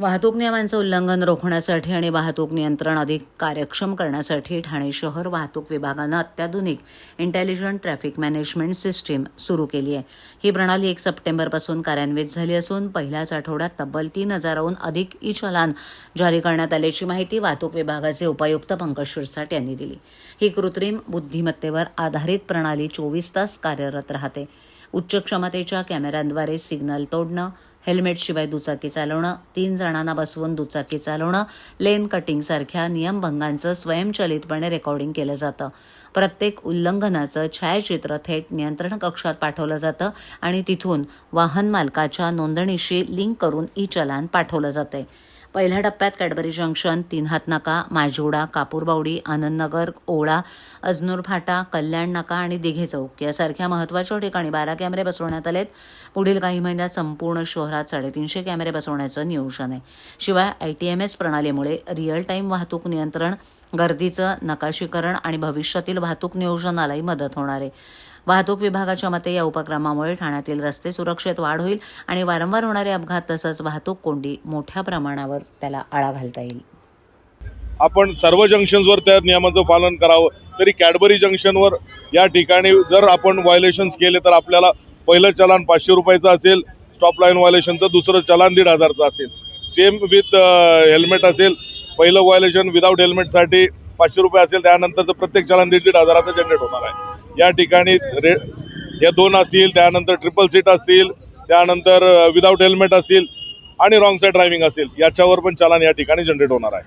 वाहतूक नियमांचं उल्लंघन रोखण्यासाठी आणि वाहतूक नियंत्रण अधिक कार्यक्षम करण्यासाठी ठाणे शहर वाहतूक विभागानं अत्याधुनिक इंटेलिजंट ट्रॅफिक मॅनेजमेंट सिस्टीम सुरू केली आहे. ही प्रणाली एक सप्टेंबरपासून कार्यान्वित झाली असून पहिल्याच आठवड्यात तब्बल तीन हजाराहून अधिक ई चलान जारी करण्यात आल्याची माहिती वाहतूक विभागाचे उपायुक्त पंकज शिरसाट यांनी दिली. ही कृत्रिम बुद्धिमत्तेवर आधारित प्रणाली चोवीस तास कार्यरत राहते. उच्च क्षमतेच्या कॅमेऱ्यांद्वारे सिग्नल तोडणं हेल्मेटशिवाय दुचाकी चालवणं तीन जणांना बसवून दुचाकी चालवणं लेन कटिंगसारख्या नियमभंगांचं स्वयंचलितपणे रेकॉर्डिंग केलं जातं. प्रत्येक उल्लंघनाचं छायाचित्र थेट नियंत्रण कक्षात पाठवलं जातं आणि तिथून वाहन मालकाच्या नोंदणीशी लिंक करून ई चलान पाठवलं जाते. पहिल्या टप्प्यात कॅडबरी जंक्शन तीन हात नाका माजिवडा कापूरबावडी आनंदनगर ओळा अजनूर फाटा कल्याण नाका आणि दिघे चौक यासारख्या महत्त्वाच्या ठिकाणी बारा कॅमेरे बसवण्यात आलेत. पुढील काही महिन्यात संपूर्ण शहरात साडेतीनशे कॅमेरे बसवण्याचं नियोजन आहे. शिवाय आय टी एम एस प्रणालीमुळे रिअल टाईम वाहतूक नियंत्रण गर्दीचं नकाशीकरण आणि भविष्यातील वाहतूक नियोजनालाही मदत होणार आहे. वाहतूक विभागाच्या मते या उपक्रमामुळे ठाण्यातील रस्ते सुरक्षेत वाढ होईल आणि वारंवार होणारे अपघात तसंच वाहतूक कोंडी मोठ्या प्रमाणावर त्याला आळा घालता येईल. आपण सर्व जंक्शन्सवर त्या नियमाचं पालन करावं. तरी कॅडबरी जंक्शनवर या ठिकाणी जर आपण व्हायलेशन्स केले तर आपल्याला पहिलं चलान पाचशे रुपयाचं असेल स्टॉप लाईन व्हायलेशनचं दुसरं चलान दीड हजारचं असेल. सेम विथ हेल्मेट असेल. पहिलं व्हायलेशन विदाऊट हेल्मेटसाठी पाचशे रुपये असेल त्यानंतरचं प्रत्येक चलन दीड दीड हजाराचं जनरेट होणार आहे. या ठिकाणी रे या दोन असतील त्यानंतर ट्रिपल सीट असतील त्यानंतर विदाऊट हेल्मेट असतील आणि रॉंग साईड ड्रायव्हिंग असेल याच्यावर पण चलान या ठिकाणी जनरेट होणार आहे.